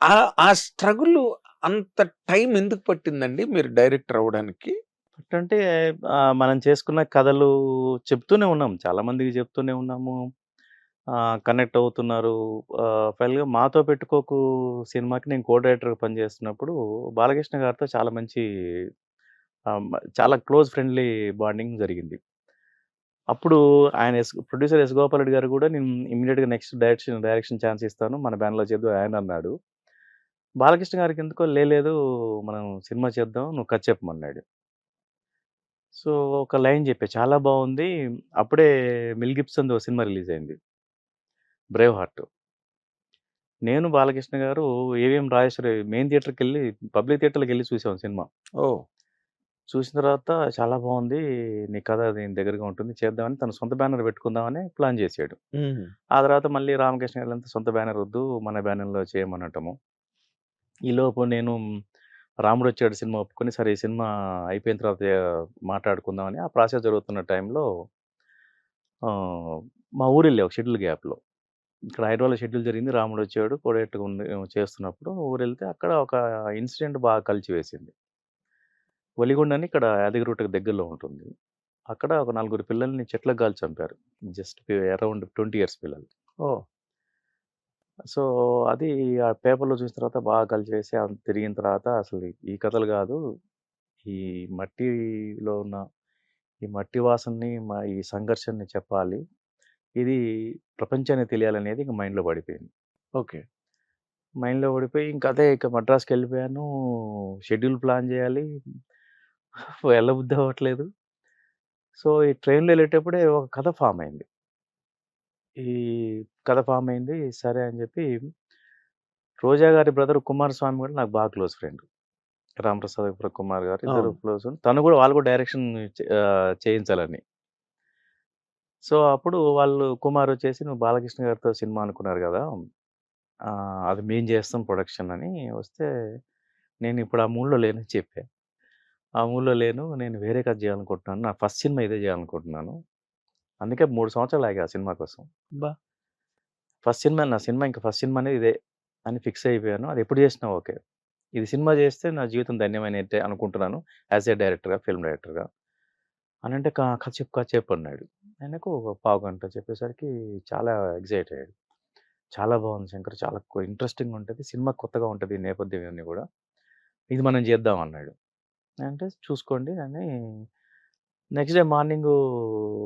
ఆ ఆ స్ట్రగుల్ అంత టైం ఎందుకు పట్టిందండి మీరు డైరెక్టర్ అవ్వడానికి? అంటే మనం చేసుకున్న కథలు చెప్తూనే ఉన్నాం. చాలా మందికి చెప్తూనే ఉన్నాము. కనెక్ట్ అవుతున్నారు. ఫైనల్‌గా 'మాతో పెట్టుకోకు' సినిమాకి నేను కో డైరెక్టర్‌గా పనిచేస్తున్నప్పుడు బాలకృష్ణ గారితో చాలా మంచి చాలా క్లోజ్ ఫ్రెండ్లీ బాండింగ్ జరిగింది. అప్పుడు ఆయన S producer S. Gopal Reddy garu కూడా నేను ఇమీడియట్గా నెక్స్ట్ డైరెక్షన్ డైరెక్షన్ ఛాన్స్ ఇస్తాను. మన బ్యానర్‌లో చేద్దాం ఆయన అన్నాడు. బాలకృష్ణ గారికి ఎందుకో "లే లేదు మనం సినిమా చేద్దాం. నువ్వు కథ చెప్పమన్నాడు." సో, ఒక లైన్ చెప్పా. చాలా బావుంది. అప్పుడే 'మెల్ గిబ్సన్‌ది' ఓ సినిమా రిలీజ్ అయింది. 'Braveheart.' నేను బాలకృష్ణ గారు ఏవిఎం రాజేశ్వరి మెయిన్ థియేటర్‌కెళ్ళి పబ్లిక్ థియేటర్‌లోకెళ్ళి చూసాం సినిమా. ఓహ్! చూసిన తర్వాత చాలా బావుంది. నీ కథ దీని దగ్గరగా ఉంటుంది. చేద్దామని తన సొంత బ్యానర్ పెట్టుకుందామని ప్లాన్ చేసాడు. ఆ తర్వాత మళ్ళీ రామకృష్ణ గారంతా సొంత బ్యానర్ వద్దు. మన బ్యానర్‌లో చేయమనటము. ఈలోపు నేను రాముడు వచ్చాడు సినిమా ఒప్పుకొని సరే ఈ సినిమా అయిపోయిన తర్వాత మాట్లాడుకుందామని ఆ ప్రాసెస్ జరుగుతున్న టైంలో మా మా ఊరెళ్ళా ఒక షెడ్యూల్ గ్యాప్‌లో. ఇక్కడ హైదరాబాద్‌లో షెడ్యూల్ జరిగింది. రాముడు వచ్చాడు డైరెక్టర్‌గా ఉండి చేస్తున్నప్పుడు ఊరెళ్తే అక్కడ ఒక ఇన్సిడెంట్ బాగా కలిసి వేసింది అని ఇక్కడ యాదగిరిగుట్టకు దగ్గరలో ఉంటుంది. అక్కడ ఒక నలుగురు పిల్లల్ని చెట్లకు గాలి చంపారు. జస్ట్ అరౌండ్ 20 ఇయర్స్ పిల్లలు. ఓ సో, అది ఆ పేపర్‌లో చూసిన తర్వాత బాగా కలిచివేసి అది తిరిగిన తర్వాత అసలు ఈ కథలు కాదు. ఈ మట్టిలో ఉన్న ఈ మట్టి వాసనని మ ఈ సంఘర్షణని చెప్పాలి. ఇది ప్రపంచానికి తెలియాలనేది ఇంక మైండ్‌లో పడిపోయింది. ఓకే. మైండ్‌లో పడిపోయి ఇంక అదే ఇక మద్రాస్‌కెళ్ళిపోయాను. షెడ్యూల్ ప్లాన్ చేయాలి. వెళ్ళబుద్ధి అవ్వట్లేదు. సో, ఈ ట్రైన్‌లో ఎళ్ళేటప్పుడే ఒక కథ ఫార్మ్ అయింది. ఈ కథ ఫార్మ్ అయింది. సరే అని చెప్పి రోజా గారి బ్రదర్ కుమారస్వామి కూడా నాకు బాగా క్లోజ్ ఫ్రెండ్. రామప్రసాద్ కుమార్ గారు ఇద్దరు. క్లోజ్. తను కూడా వాళ్ళు కూడా డైరెక్షన్ చేయించాలని. సో, అప్పుడు వాళ్ళు కుమార్ వచ్చేసి "నువ్వు బాలకృష్ణ గారితో సినిమా అనుకున్నారు కదా! అది మేము చేస్తాం ప్రొడక్షన్" అని వస్తే నేను ఇప్పుడు ఆ మూడ్‌లో లేనని చెప్పా. ఆ మూడ్‌లో లేను. నేను వేరే కథ చేయాలనుకుంటున్నాను. నా ఫస్ట్ సినిమా ఇదే చేయాలనుకుంటున్నాను. అందుకే 3 సంవత్సరాలు ఆగా ఆ సినిమా కోసం. అబ్బా! ఫస్ట్ సినిమా నా సినిమా ఇంకా ఫస్ట్ సినిమా అనేది ఇదే అని ఫిక్స్ అయిపోయాను. అది ఎప్పుడు చేసినా ఓకే. ఇది సినిమా చేస్తే నా జీవితం ధన్యమైనట్టే అనుకుంటున్నాను. యాస్ ఎ డైరెక్టర్‌గా, ఫిల్మ్ డైరెక్టర్‌గా. అని అంటే కథ చెప్పు, కథ చెప్పు అన్నాడు. ఆయనకు ఒక పావుగంట చెప్పేసరికి చాలా ఎక్సైట్ అయ్యాడు. చాలా బాగుంది శంకర్. చాలా ఇంట్రెస్టింగ్ ఉంటుంది సినిమా కొత్తగా ఉంటుంది నేపథ్యం ఇవన్నీ కూడా. ఇది మనం చేద్దాం అన్నాడు. అంటే చూసుకోండి అని నెక్స్ట్ డే మార్నింగ్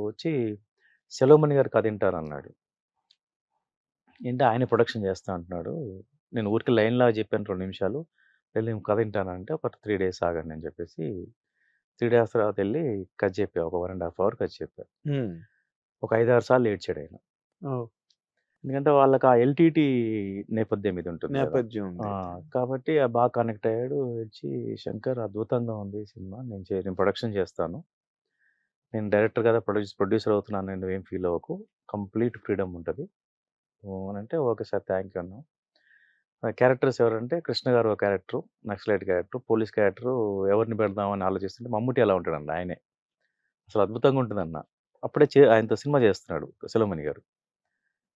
వచ్చి సెలవుమణి గారు కథ అన్నాడు ఏంటి ఆయన ప్రొడక్షన్ చేస్తా అంటున్నాడు. నేను ఊరికే లైన్‌లాగా చెప్పాను 2 నిమిషాలు. వెళ్ళి నేను కథ ఇంటానంటే ఒక 3 డేస్ ఆగండి అని చెప్పేసి 3 డేస్ తర్వాత ఎళ్ళి కథ చెప్పా. ఒక 1 ½ అవర్ కథ చెప్పా. ఒక 5, 6 సార్లు ఏడ్చాడాయన. ఓహ్! ఎందుకంటే వాళ్ళకి ఆ ఎల్‌టీటీ నేపథ్యం ఇది ఉంటుంది! నేపథ్యం! కాబట్టి ఆ బాగా కనెక్ట్ అయ్యాడు. వచ్చి శంకర్ అద్భుతంగా ఉంది సినిమా. నేను నేను ప్రొడక్షన్ చేస్తాను. నేను డైరెక్టర్ కదా! ప్రొడ్యూస్ ప్రొడ్యూసర్ అవుతున్నాను నువ్వేం ఫీల్ అవ్వకు. కంప్లీట్ ఫ్రీడమ్ ఉంటది. అని అంటే ఓకే సార్ థ్యాంక్ యూ అన్నా. క్యారెక్టర్స్ ఎవరంటే కృష్ణ గారు ఒక character, naxalite character police character ఎవరిని పెడదామని ఆలోచిస్తుంటే మమ్ముటి ఎలా ఉంటాడండి ఆయనే. అసలు అద్భుతంగా ఉంటుందన్న. అప్పుడే చే ఆయనతో సినిమా చేస్తున్నాడు శిలమణి గారు.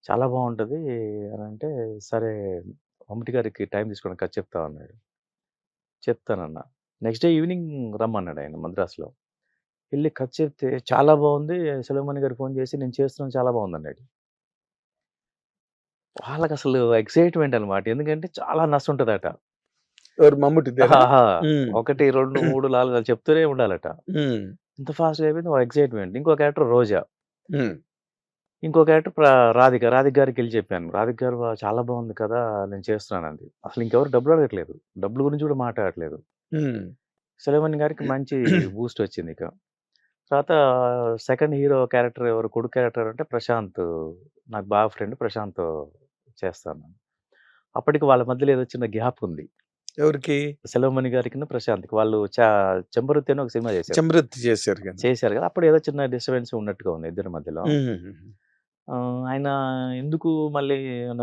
చాలా బాగుంటుంది అని అంటే సరే మమ్ముట్టి గారికి టైం తీసుకోండి కథ చెప్తా అన్నాడు. చెప్తానన్నా. నెక్స్ట్ డే ఈవినింగ్ రమ్మన్నాడు ఆయన మద్రాస్‌లో. వెళ్ళి కథ చెప్తే చాలా బాగుంది శిలమణి గారు ఫోన్ చేసి నేను చేస్తున్నాను చాలా బాగుంది అన్నాడు బావుందన్నాడు. వాళ్ళకసలు ఎక్సైట్‌మెంట్ అన్నమాట. ఎందుకంటే చాలా? ఆహా! హ్మ్. 1, 2, 3, 4 అని చెప్తూనే ఉండాలట. ఇంత ఫాస్ట్‌గా అయిపోయింది. ఎక్సైట్‌మెంట్. ఇంకో క్యారెక్టర్ రోజా. ఇంకో క్యారెక్టర్ రాధిక. రాధిక గారికెళ్ళి చెప్పాను. రాధిక గారు "వా చాలా బావుంది కదా! నేను చేస్తున్నానంది. అసలు ఇంకెవరు డబ్బులు అడగట్లేదు. డబ్బుల గురించి కూడా మాట్లాడట్లేదు. సెలవుమణి గారికి మంచి బూస్ట్ వచ్చిందిక. తర్వాత సెకండ్ హీరో క్యారెక్టర్ ఎవరు కొడుకు క్యారెక్టర్ అంటే ప్రశాంత్. నాకు బాగా ఫ్రెండ్ ప్రశాంత్‌తో చేస్తాను. అప్పటికి వాళ్ళ మధ్యలో ఏదో చిన్న గ్యాప్ ఉంది. ఎవరికి? సెలవుమణి గారికిను, ప్రశాంత్‌కి. వాళ్ళు చ 'చెంబరుత్తి' అని ఒక సినిమా చేశారు. చెంబ్రత్తి చేశారు కదా! చేశారు కదా! అప్పుడు ఏదో చిన్న డిస్టర్బెన్స్ ఉన్నట్టుగా ఉంది ఇద్దరి మధ్యలో. ఆయన ఎందుకు మళ్ళీ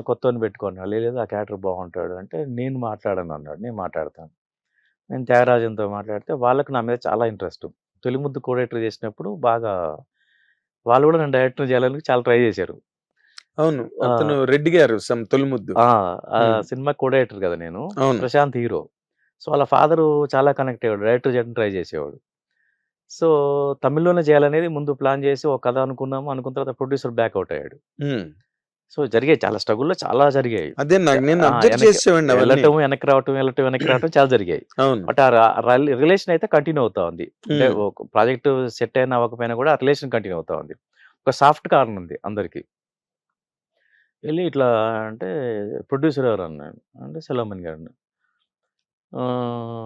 కొత్తోడిని పెట్టుకున్నాడు. లేదు ఆ క్యారెక్టర్ బావుంటాడు అంటే నేను మాట్లాడను అన్నాడు. నేను మాట్లాడతాను. నేను త్యాగరాజన్‌తో మాట్లాడితే వాళ్ళకి నా మీద చాలా ఇంట్రెస్ట్. తొలి ముద్దు కో డైరెక్టర్ చేసినప్పుడు బాగా వాళ్ళు కూడా నన్ను డైరెక్టర్ చేయాలని చాలా ట్రై చేశారు. అవును. అతను రెడ్డి గారు సమ్ తొలిముద్దు. సినిమా కో డైరెక్టర్ కదా నేను. ప్రశాంత్ హీరో. సో, వాళ్ళ ఫాదరు చాలా కనెక్ట్ అయ్యాడు. డైరెక్టర్ చేయడానికి ట్రై చేసేవాడు. సో, తమిళ్‌లోనే చేయాలనేది ముందు ప్లాన్ చేసి ఒక కథ అనుకున్నాము. అనుకున్న తర్వాత ప్రొడ్యూసర్ బ్యాకౌట్ అయ్యాడు. సో, జరిగాయి చాలా స్ట్రగుల్‌లో చాలా జరిగాయి. అదే నేను వెళ్ళటం, వెనక్కి రావటం, వెళ్ళటం, వెనక్కి రావటం చాలా జరిగాయి. బట్ ఆ రిలేషన్ అయితే కంటిన్యూ అవుతా ఉంది. అంటే ప్రాజెక్ట్ సెట్ అయినా అవ్వకపోయినా కూడా ఆ రిలేషన్ కంటిన్యూ అవుతా ఉంది. ఒక సాఫ్ట్ కార్నర్ ఉంది అందరికి. వెళ్ళి ఇట్లా అంటే ప్రొడ్యూసర్ ఎవరు అన్నాడు. అంటే సెల్వమణి గారు.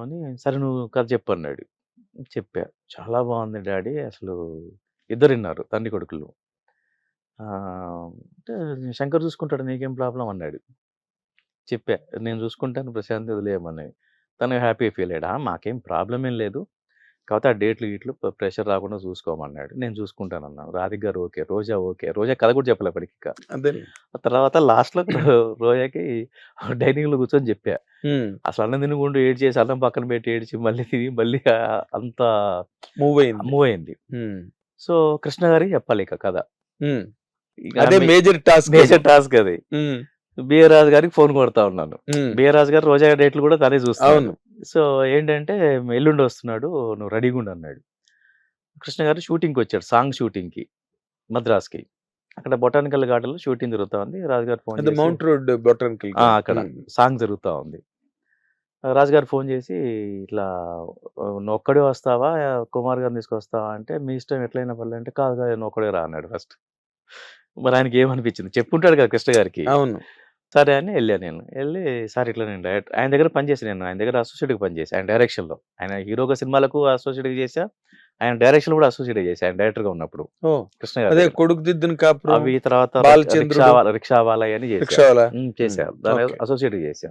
అని సరే నువ్వు కథ చెప్పు అన్నాడు. చెప్పా. చాలా బాగుంది డాడీ అసలు ఇద్దరున్నారు తండ్రి కొడుకులు. అంటే శంకర్ చూసుకుంటాడు నీకేం ప్రాబ్లం అన్నాడు. చెప్పా. నేను చూసుకుంటాను ప్రశాంత్ వదిలేయమని. తను హ్యాపీ ఫీల్ అయ్యాడా మాకేం ప్రాబ్లం ఏం లేదు. కాకపోతే ఆ డేట్లు గీట్లు ప్రెషర్ రాకుండా చూసుకోమన్నాడు. నేను చూసుకుంటానన్నాను. రాధిక గారు ఓకే. రోజా ఓకే. రోజా కథ కూడా చెప్పలే అప్పటికింకా. అదే ఆ తర్వాత లాస్ట్‌లో రోజాకి డైనింగ్‌లో కూర్చొని చెప్పా. అసలు అన్నం తినకుండా ఏడ్చేసి అన్నం పక్కన పెట్టి ఏడ్చి మళ్ళీ తిని మళ్ళీ అంత మూవ్ అయింది మూవ్ అయింది. సో, కృష్ణ గారికి చెప్పాలి ఇక కథ. ఇక అదే మేజర్ టాస్క్ మేజర్ టాస్క్ అది. బిఆర్ రాజు గారికి ఫోన్ కొడతా ఉన్నాను. బిఆర్ రాజు గారు రోజా డేట్లు కూడా తనే చూస్తున్నాడు. సో, ఏంటంటే ఎల్లుండి వస్తున్నాడు. నువ్వు రెడీగా ఉండు అన్నాడు. కృష్ణ గారు షూటింగ్‌కి వచ్చాడు. సాంగ్ షూటింగ్‌కి మద్రాస్‌కి. అక్కడ బొటానికల్ గార్డెన్‌లో షూటింగ్ జరుగుతా ఉంది. Raju garu phone Mount Road botanical! అక్కడ సాంగ్ జరుగుతా ఉంది. రాజుగారు ఫోన్ చేసి ఇట్లా ఆహ్, "నువ్వొక్కడే వస్తావా? కుమార్ గారిని తీసుకొస్తావా?" అంటే, "మీ ఇష్టం ఎట్లైనా పర్లేదు" అంటే, "కాదు కాదు నువ్వొక్కడే రా" అన్నాడు ఫస్ట్. మరి ఆయనకి ఏమనిపించింది? చెప్పుంటాడు కదా కృష్ణ గారికి. అవును సరే అని ఎళ్ళా నేను. ఎళ్ళి సార్ ఇట్లా నేను డైరెక్టర్ ఆయన దగ్గర పనిచేశా నేను. ఆయన దగ్గర అసోసియేట్‌గా పనిచేశా. ఆయన డైరెక్షన్‌లో. ఆయన హీరోగా సినిమాలకు అసోసియేట్‌గా చేశా. ఆయన డైరెక్షన్‌లో కూడా అసోసియేట్‌గా చేశా. ఆయన డైరెక్టర్‌గా ఉన్నప్పుడు. ఓ కృష్ణ అదే. కొడుకు దిద్దున కాపురం అవి తర్వాత రిక్షా వాలా రిక్షా వాలా అయన్నీ చేశా. రిక్షావాలా హ్మ్. చేశా. హ్మ్. దాని ఓకే అసోసియేట్‌గా చేశా.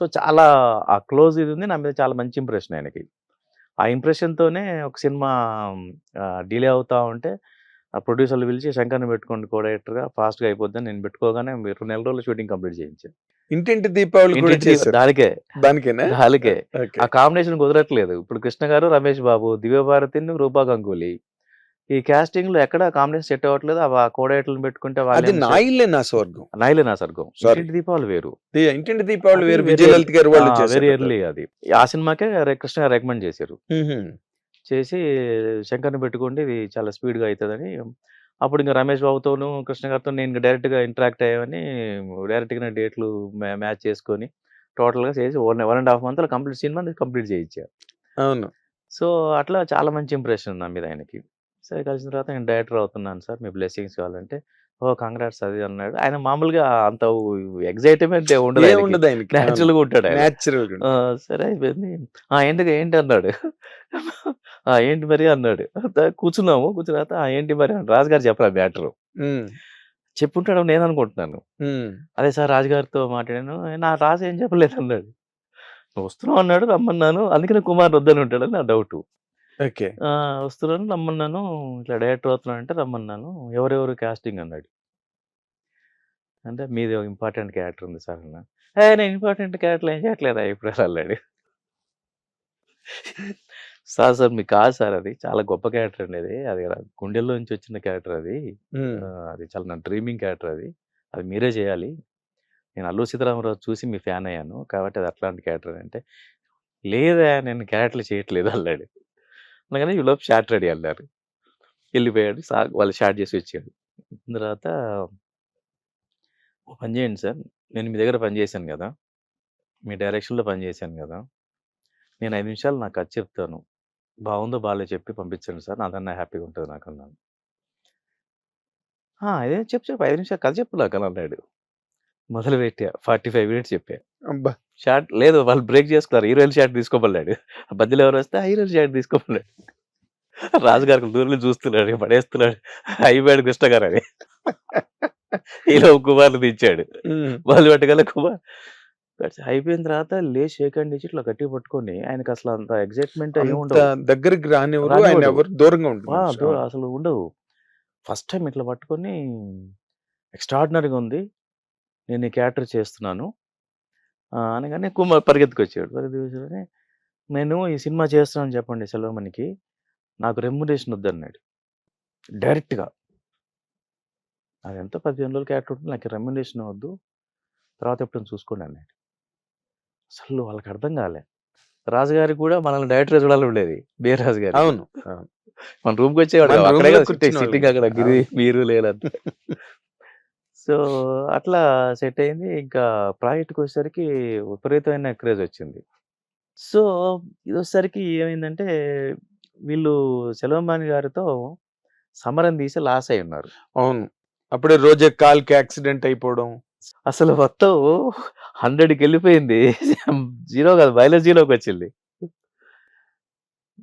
సో, చాలా ఆ క్లోజ్ ఇది ఉంది. నా మీద చాలా మంచి ఇంప్రెషన్ ఆయనకి. ఆ ఇంప్రెషన్‌తోనే ఒక సినిమా డిలే అవుతా ఉంటే ఆ ప్రొడ్యూసర్‌లు పిలిచి శంకర్‌ని పెట్టుకోండి కో డైరెక్టర్‌గా ఫాస్ట్‌గా అయిపోద్దని నేను పెట్టుకోగానే మీరు నెల రోజుల్లో షూటింగ్ కంప్లీట్ చేయించా. ఇంటింటి దీపావళి దానికే. దానికేనా దానికే. ఓకే ఆ కాంబినేషన్ కుదరట్లేదు. ఇప్పుడు కృష్ణ గారు, రమేష్ బాబు, దివ్యభారతిను, రూపా గంగూలీ. ఈ కాస్టింగ్‌లో ఎక్కడ కాంబినేషన్ సెట్ అవ్వట్లేదు. ఆ కో డైరెక్టర్‌లను పెట్టుకుంటే అది నాయిల్లే నా స్వర్గం నాయిలే నా స్వర్గం. ఇంటింటి దీపావళి వేరు. ఇంటింటి దీపావళి వేరు విజయలలిత గారు వాళ్ళు వెరీ. ఎర్లీ అది. ఆ సినిమాకే కృష్ణ గారు రికమెండ్ చేశారు. చేసి శంకర్‌ని పెట్టుకోండి ఇది చాలా స్పీడ్‌గా అయితదని. అప్పుడు ఇంక రమేష్ బాబుతోను, కృష్ణ గారితో నేను ఇంక డైరెక్ట్‌గా ఇంటరాక్ట్ అయ్యామని డైరెక్ట్‌గానే డేట్లు మ్యా మ్యాచ్ చేసుకొని టోటల్‌గా చేసి వన్ 1 ½ మంత్‌లో కంప్లీట్ సినిమాని కంప్లీట్ చేయించా. అవును సో, అట్లా చాలా మంచి ఇంప్రెషన్ నా మీద ఆయనకి. సరే కలిసిన తర్వాత నేను డైరెక్టర్ అవుతున్నాను సార్ మీ బ్లెస్సింగ్స్ కావాలంటే, ఓహ్! కంగ్రాట్స్ అది అన్నాడు. ఆయన మామూలుగా అంత ఎక్సైట్‌మెంట్ ఉండదు నేచురల్‌గా ఉంటాడు. న్యాచురల్ ఆ! సరే అయిపోయింది. ఆ! ఏంటిది ఏంటి అన్నాడు. ఆ! ఏంటి మరి అన్నాడు. కూర్చున్నాము. కూర్చున్న తర్వాత ఆ! ఏంటి మరి రాజుగారు చెప్పలే మ్యాటరు. చెప్పుంటాడని నేను అనుకుంటున్నాను. అదే సార్ రాజుగారితో మాట్లాడాను. నా రాజు ఏం చెప్పలేదు అన్నాడు. వస్తున్నావు అన్నాడు రమ్మన్నాను. అందుకనే కుమార్ వద్దని ఉంటాడని నా డౌటు. ఓకే! వస్తున్నాను రమ్మన్నాను. ఇట్లా డైరెక్టర్ అవుతున్నాను అంటే రమ్మన్నాను. ఎవరెవరు కాస్టింగ్ అన్నాడు. అంటే మీది ఇంపార్టెంట్ క్యారెక్టర్ ఉంది సార్ అన్నా. నేను ఇంపార్టెంట్ క్యారెక్టర్‌లు ఏం చేయట్లేదా ఇప్పుడు అన్నాడు. సార్ సార్ మీకు కాదు సార్ అది. చాలా గొప్ప క్యారెక్టర్ అండి అది. అది గుండెల్లో నుంచి వచ్చిన క్యారెక్టర్ అది. అది చాలా నా డ్రీమింగ్ క్యారెక్టర్ అది. అది మీరే చేయాలి. నేను 'అల్లూరి సీతారామరాజు' చూసి మీ ఫ్యాన్ అయ్యాను. కాబట్టి అది అట్లాంటి క్యారెక్టర్ అంటే, లేదా నేను క్యారెక్టర్‌లు చేయట్లేదు అన్నాడు. అనగానే ఈలోపు షాట్ రెడీ అన్నారు. వెళ్ళిపోయాడు. సా వాళ్ళు షాట్ చేసి వచ్చాడు. తర్వాత ఓ పని చేయండి సార్. నేను మీ దగ్గర పని చేశాను గదా! మీ డైరెక్షన్‌లో పని చేశాను గదా! నేను 5 నిమిషాలు నా కథ చెప్తాను. బావుందో బాలేదో చెప్పి పంపించండి సార్. నాదన్నా హ్యాపీగా ఉంటది నాకన్నాను. ఆ! అదే చెప్పు చెప్పు 5 నిమిషాలు కథ చెప్పు నాకని అన్నాడు. మొదలుపెట్టా. 45 మినిట్స్ చెప్పా. అబ్బా షాట్ లేదు వాళ్ళు బ్రేక్ చేసుకున్నారు. హీరోయిన్ షాట్ తీసుకోమన్నాడు. మధ్యలో ఎవరు వస్తే హీరోయిన్ షాట్ తీసుకోమన్నాడు. రాజుగారు దూరం చూస్తున్నాడు. పడేస్తున్నాడు. అయిపోయాడు కృష్ణ గారు అని. ఈలోపు కుమార్‌ని దించాడు. మొదలు పెట్టగానే కుమార్ అయిపోయిన తర్వాత లేచి షేక్ హ్యాండ్ ఇచ్చి ఇట్లా గట్టిగా పట్టుకొని ఆయనకి అసలు అంత ఎక్సైట్‌మెంట్ ఏమి ఉండవు. దగ్గరికి రానివ్వరు ఆయన రానివ్వడు. ఎవరు దూరంగా! ఉంటుంది అసలు ఉండవు. ఫస్ట్ టైమ్ ఇట్లా పట్టుకొని ఎక్స్ట్రార్డినరీగా ఉంది. నేను ఈ క్యారెక్టర్ చేస్తున్నాను. అనగానే కుమార్ పరిగెత్తుకొచ్చాడు. పరిగెత్తుకొచ్చాడని నేను ఈ సినిమా చేస్తున్నానని చెప్పండి సెల్వమణికి. నాకు రెమ్యునరేషన్ వద్దన్నాడు. డైరెక్ట్‌గా. అది ఎంతో 15 రోజులు క్యారెక్టర్ ఉంటుంది. నాకు రెమ్యునరేషన్ వద్దు. తర్వాత ఎప్పుడైనా చూసుకోండి అన్నాడు. అసలు వాళ్ళకి అర్థం కాలే. రాజుగారికి కూడా మనల్ని డైరెక్టర్‌గా చూడాలని ఉండేది. బీర్రాజు గారికి. అవును. అవును. మన రూమ్‌కి వచ్చేవాడు. సిట్టింగ్ అక్కడ గిరి. మీరు లేనంత. సో, అట్లా సెట్ అయింది. ఇంకా ప్రాజెక్ట్‌కి వచ్చేసరికి విపరీతమైన క్రేజ్ వచ్చింది. సో, ఇదొచ్చేసరికి ఏమైందంటే వీళ్ళు సెల్వంబాణి గారితో సమరం తీసి లాస్ అయ్యి ఉన్నారు. అవును. అప్పుడే రోజా కాలికి యాక్సిడెంట్ అయిపోవడం. అసలు మొత్తం 100కెళ్ళిపోయింది. జీరో కాదు మైనస్ జీరోకొచ్చింది.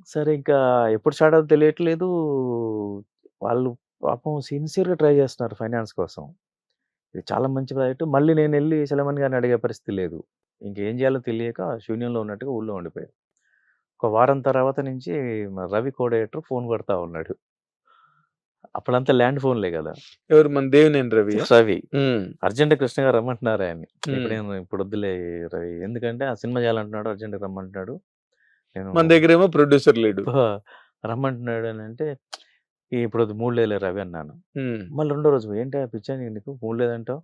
సరే ఇంకా ఎప్పుడు స్టార్ట్ అవుద్దో తెలియట్లేదు. వాళ్ళు పాపం సిన్సియర్‌గా ట్రై చేస్తున్నారు ఫైనాన్స్ కోసం. ఇది చాలా మంచి ప్రాజెక్టు మళ్ళీ నేను వెళ్ళి సెలమన్ గారిని అడిగే పరిస్థితి లేదు. ఇంకేం చేయాలో తెలియక శూన్యంలో ఉన్నట్టుగా ఊళ్ళో ఉండిపోయాను. ఒక వారం తర్వాత నుంచి రవి కోడేటర్ ఫోన్ కొడతా ఉన్నాడు. అప్పుడంతా ల్యాండ్ ఫోన్‌లే కదా! ఎవరు మన దేవినేని రవియా? రవి. హ్మ్. అర్జెంట్ కృష్ణ గారు రమ్మంటున్నారు ఆయన్ని. ఇప్పుడు ఇప్పుడు వద్దులే రవి. ఎందుకంటే ఆ సినిమా చేయాలంటున్నాడు. అర్జెంట్‌గా రమ్మంటున్నాడు. నేను మన దగ్గరేమో ప్రొడ్యూసర్ లేడు. రమ్మంటున్నాడు అనంటే ఇప్పుడు వద్దు మూడ్ లేదులే రవి అన్నాను. మళ్ళీ రెండో రోజు ఏంటయ్యా పిచ్చా నీకు మూడ్ లేదంటావు?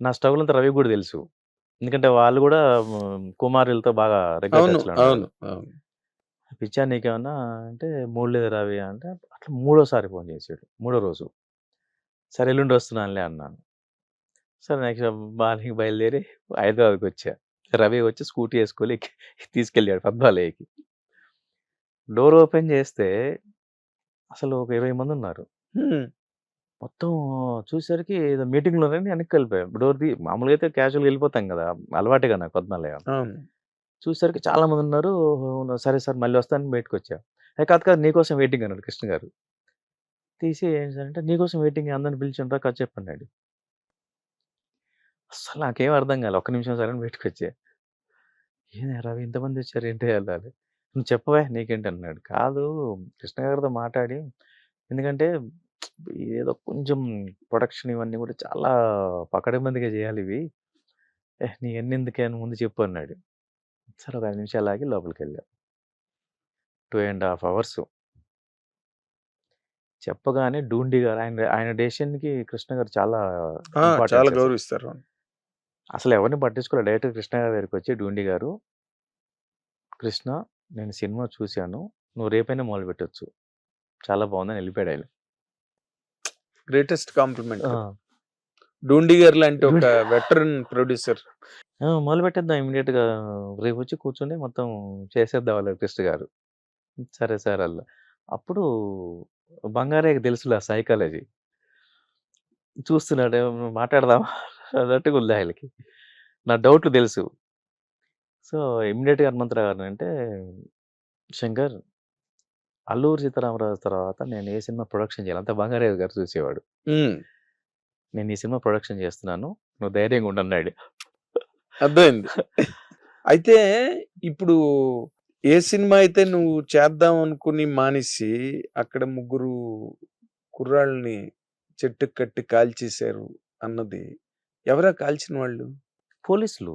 నా స్ట్రగుల్ అంతా రవికి కూడా తెలుసు. ఎందుకంటే వాళ్ళు కూడా కుమారులతో బాగా రెగ్యులర్ అవును. టచ్‌లో ఉన్నారు. అవును. అవును. పిచ్చా నీకేమన్నా అంటే మూడ్ లేదు రవి అంటే అట్లా మూడోసారి ఫోన్ చేసాడు. మూడో రోజు. సరే ఎల్లుండి వస్తున్నానులే అన్నాను. సరే నెక్స్ట్ మార్నింగ్ బయలుదేరి హైదరాబాద్‌కి వచ్చా. రవి వచ్చి స్కూటీ ఎక్కి తీసుకెళ్ళాడు పద్మాలయకి. డోర్ ఓపెన్ చేస్తే అసలు ఒక 20 మందున్నారు. హ్మ్. మొత్తం చూసేసరికి ఏదో మీటింగ్‌లోనే వెనక్కి వెళ్ళిపోయాం. డోర్ తీ మామూలుగా అయితే క్యాజువల్‌గా వెళ్ళిపోతాం కదా! అలవాటే కదా నాకు పద్మాలయం. చూసేసరికి చాలా మంది ఉన్నారు. సరే సార్ మళ్ళీ వస్తాను బయటకు వచ్చా అది కాదు కాదు నీకోసం వెయిటింగ్ అన్నాడు కృష్ణ గారు. తీసి ఏం సార్ అంటే నీకోసం వెయిటింగ్ అందరిని పిలిచండ్రా కాదు చెప్పన్నాడు. అసలు నాకేం అర్థం కాలే. ఒక్క నిమిషం సరే అని బయటకొచ్చా. ఏంది రవి ఇంతమంది వచ్చారు ఏంటి వెళ్ళాలి నువ్వు చెప్పవే నీకేంటి అన్నాడు. కాదు కృష్ణ గారితో మాట్లాడి ఎందుకంటే ఏదో కొంచెం ప్రొడక్షన్ ఇవన్నీ కూడా చాలా పకడ్బందీగా చేయాలి ఇవి. ఏ ఎన్నెందుకే అని ముందు చెప్పు అన్నాడు. సరే ఒక 5 నిమిషాలు ఆగి లోపలికెళ్ళా. 2 ½ అవర్స్. చెప్పగానే డూండి గారు ఆయన ఆయన డెసిషన్‌కి కృష్ణ గారు చాలా చాలా. గౌరవిస్తారు. అసలు ఎవరిని పట్టించుకోలే. డైరెక్ట్‌గా కృష్ణ గారి దగ్గరికొచ్చి డూండి గారు కృష్ణ నేను సినిమా చూసాను. నువ్వు రేపైనా మొదలుపెట్టొచ్చు. చాలా బావుందని వెళ్ళిపోయాడు ఆయన. Greatest compliment. ఆ! డూండి గారు లాంటి ఒక వెటరన్ ప్రొడ్యూసర్. ఆ! మొదలుపెట్టేద్దాం ఇమ్మీడియేట్‌గా రేపొచ్చి కూర్చొని మొత్తం చేసేద్దాం అన్నారు కృష్ణ గారు. సరే సార్ అన్నా. అప్పుడు బంగారయ్యకి తెలుసులే సైకాలజీ. చూస్తున్నాడు మాట్లాడదామా అన్నట్టుగా ఉంది ఆయనకి. నా డౌట్లు తెలుసు. సో, ఇమ్మీడియేట్‌గా హనుమంతరావు గారిని అంటే శంకర్ అల్లూరి సీతారామరాజు తర్వాత నేను ఏ సినిమా ప్రొడక్షన్ చేయాలి అంతా బంగారయ్య గారు చూసేవాడు. నేను ఈ సినిమా ప్రొడక్షన్ చేస్తున్నాను. నువ్వు ధైర్యంగా ఉండు అన్నాడు. అర్థమైంది. అయితే ఇప్పుడు ఏ సినిమా అయితే నువ్వు చేద్దాం అనుకుని మానేసి అక్కడ ముగ్గురు కుర్రాళ్ళని చెట్టుకి కట్టి కాల్చేశారు అన్నది ఎవరా కాల్చిన వాళ్ళు? పోలీసులు.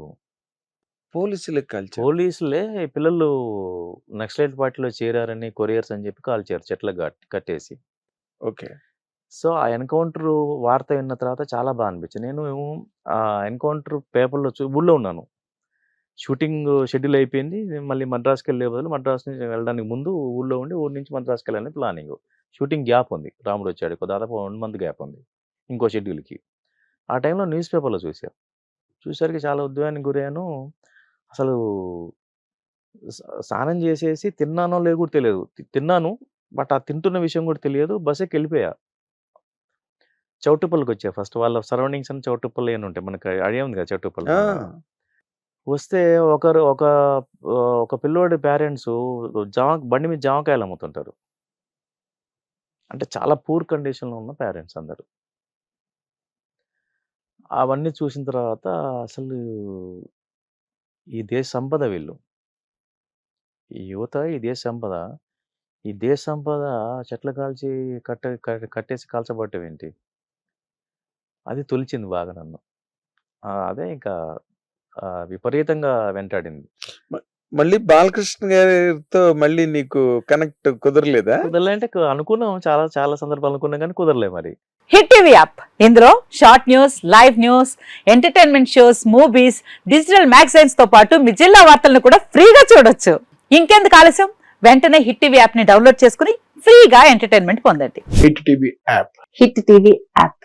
పోలీసులే కాల్చారు. పోలీసులే పిల్లలు నక్సలైట్ పార్టీలో చేరారని కొరియర్స్ అని చెప్పి కాల్చారు చెట్లకు కట్ కట్టేసి. ఓకే. సో, ఆ ఎన్‌కౌంటర్ వార్త విన్న తర్వాత చాలా బా అనిపించింది. నేను ఆ ఎన్‌కౌంటర్ పేపర్‌లో చూ ఊళ్ళో ఉన్నాను. షూటింగ్ షెడ్యూల్ అయిపోయింది. మళ్ళీ మద్రాస్‌కెళ్ళే బదులు మద్రాస్ నుంచి వెళ్ళడానికి ముందు ఊళ్ళో ఉండి ఊరు నుంచి మద్రాస్‌కెళ్ళాలని ప్లానింగు. షూటింగ్ గ్యాప్ ఉంది. రాముడు వచ్చాడు. దాదాపు 1 మంత్ గ్యాప్ ఉంది. ఇంకో షెడ్యూల్‌కి. ఆ టైంలో న్యూస్ పేపర్‌లో చూసా. చూసేసరికి చాలా ఉద్వేగానికి గురయ్యాను. అసలు స స్నానం చేసేసి తిన్నానో లేదో కూడా తెలియదు. తి తిన్నాను. బట్ ఆ తింటున్న విషయం కూడా తెలియదు. బస్ ఎక్కి వెళ్ళిపోయా. చౌటుప్పల్‌కొచ్చా ఫస్ట్. వాళ్ళ సరౌండింగ్స్ అన్ని చౌటుప్పల్ అయన్నీ ఉంటాయి. మనకు ఐడియా ఉంది కదా! చౌటుప్పల్! మన వస్తే ఒకరు ఒక ఒక పిల్లోడి పేరెంట్సు జామ బండి మీద జామకాయలు అమ్ముతుంటారు. అంటే చాలా పూర్ కండిషన్‌లో ఉన్న పేరెంట్స్ అందరూ. అవన్నీ చూసిన తర్వాత అసలు ఈ దేశ సంపద వీళ్ళు. ఈ యువత ఈ దేశ సంపద. ఈ దేశ సంపద చెట్లు కాల్చి కట్ట కట్టేసి కాల్చబడటం ఏంటి? అది తొలిచింది బాగా నన్ను. అదే ఇంకా విపరీతంగా వెంటాడింది. మళ్ళీ బాలకృష్ణ గారితో మళ్ళీ నీకు కనెక్ట్ కుదరలేదా? కుదరలే అంటే కు- అనుకున్నాం. చాలా చాలా సందర్భాలు అనుకున్నాం కానీ కుదరలే మరి. Hit TV app. ఇందులో short news live news entertainment shows movies digital మ్యాగజైన్స్తో పాటు మీ జిల్లా వార్తలను కూడా ఫ్రీగా చూడొచ్చు. ఇంకెందుకు ఆలస్యం? వెంటనే హిట్ టీవీ యాప్ని డౌన్లోడ్ చేసుకుని ఫ్రీగా ఎంటర్టైన్మెంట్ పొందండి. Hit TV app. Hit TV app.